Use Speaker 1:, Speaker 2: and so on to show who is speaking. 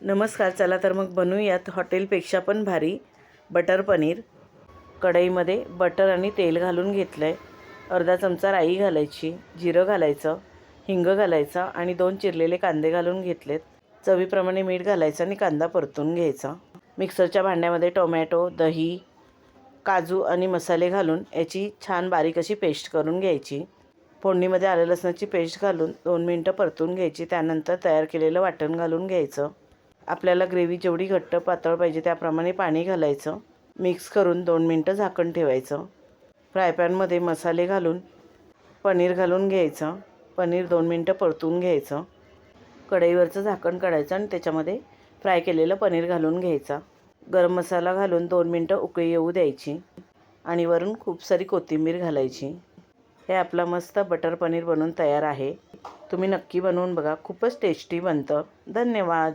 Speaker 1: नमस्कार चला तर मग बनवूयात हॉटेलपेक्षा पण भारी बटर पनीर. कढईमध्ये बटर आणि तेल घालून घेतलं आहे अर्धा चमचा राई घालायची जिरं घालायचं हिंग घालायचं आणि दोन चिरलेले कांदे घालून घेतलेत. चवीप्रमाणे मीठ घालायचं आणि कांदा परतून घ्यायचा. मिक्सरच्या भांड्यामध्ये टोमॅटो दही काजू आणि मसाले घालून याची छान बारीक अशी पेस्ट करून घ्यायची. फोडणीमध्ये आलं लसणाची पेस्ट घालून दोन मिनटं परतून घ्यायची. त्यानंतर तयार केलेलं वाटण घालून घ्यायचं. आपल्याला ग्रेव्ही जेवढी घट्ट पातळ पाहिजे त्याप्रमाणे पाणी घालायचं. मिक्स करून दोन मिनटं झाकण ठेवायचं. फ्रायपॅनमध्ये मसाले घालून पनीर घालून घ्यायचं. पनीर दोन मिनटं परतून घ्यायचं. कढईवरचं झाकण काढायचं आणि त्याच्यामध्ये फ्राय केलेलं पनीर घालून घ्यायचा. गरम मसाला घालून दोन मिनटं उकळी येऊ द्यायची आणि वरून खूप सारी कोथिंबीर घालायची. हे आपला मस्त बटर पनीर बनवून तयार आहे. तुम्ही नक्की बनवून बघा. खूपच टेस्टी बनतं. धन्यवाद.